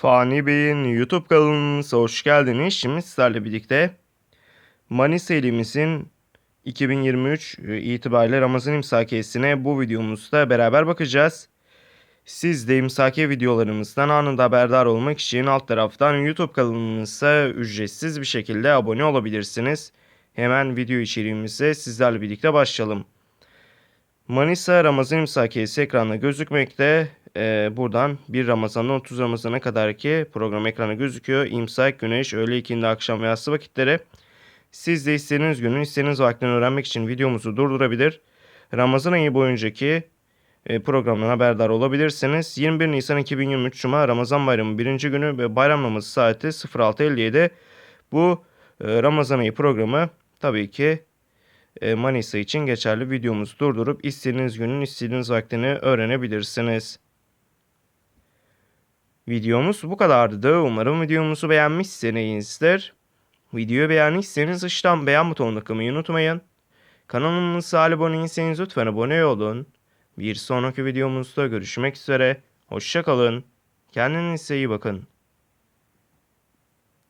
Fani Bey'in YouTube kanalımıza hoş geldiniz. Şimdi sizlerle birlikte Manisa ilimizin 2023 itibariyle Ramazan imsakiyesine bu videomuzda beraber bakacağız. Siz de imsakiye videolarımızdan anında haberdar olmak için alt taraftan YouTube kanalımıza ücretsiz bir şekilde abone olabilirsiniz. Hemen video içeriğimize sizlerle birlikte başlayalım. Manisa Ramazan imsakiyesi ekranda gözükmekte. Ee, buradan 1 Ramazan'dan 30 Ramazan'a kadarki program ekrana gözüküyor. İmsak, güneş, öğle ikindi, akşam ve yatsı vakitleri. Siz de istediğiniz günün istediğiniz vaktini öğrenmek için videomuzu durdurabilir. Ramazan ayı boyuncaki e, programdan haberdar olabilirsiniz. 21 Nisan 2023 Cuma Ramazan bayramı birinci günü ve bayram namazı saati 06.57. Bu e, Ramazan ayı programı tabii ki e, Manisa için geçerli videomuzu durdurup istediğiniz günün istediğiniz vaktini öğrenebilirsiniz. Videomuz bu kadardı. Umarım videomuzu beğenmişsinizdir. Videoyu beğendiyseniz aşağıdan beğen butonuna tıklamayı unutmayın. Kanalımıza abone değilseniz lütfen abone olun. Bir sonraki videomuzda görüşmek üzere. Hoşçakalın. Kendinize iyi bakın.